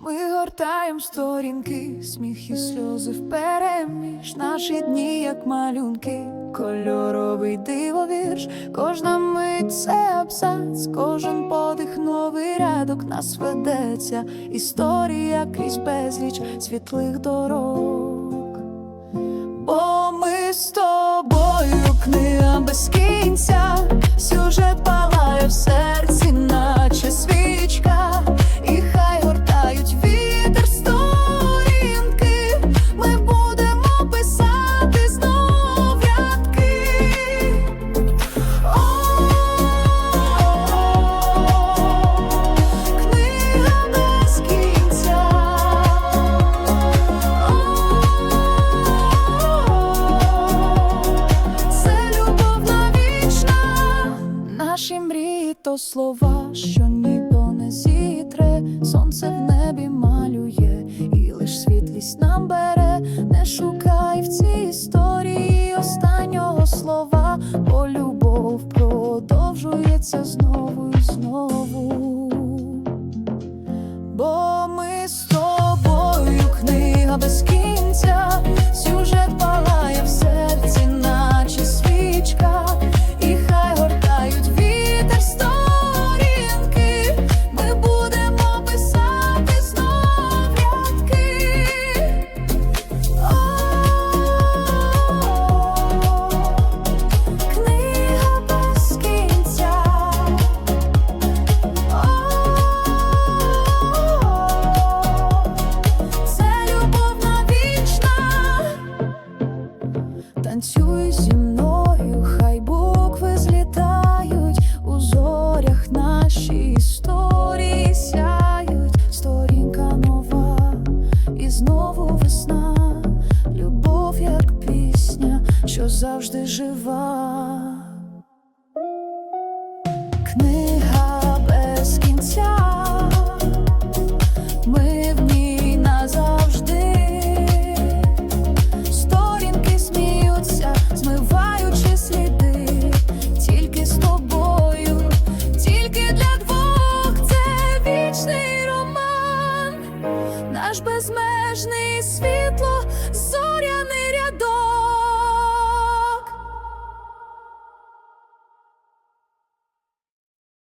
Ми гортаєм сторінки, сміх і сльози впереміж. Наші дні, як малюнки, кольоровий дивовірш, кожна мить це абзац, кожен подих новий рядок. Нас ведеться, історія крізь безліч світлих дорог. Наші мрії то слова, що ніхто не зітре, сонце в небі малює, і лиш світлість нам бере, не шукай в цій історії останнього слова, бо любов продовжується знову і знову. Бо ми з тобою книга без кінця, Танцюй зі мною, хай букви злітають. У зорях наші історії сяють, сторінка нова, і знову весна, любов як пісня, що завжди жива. безмежний світло зоря.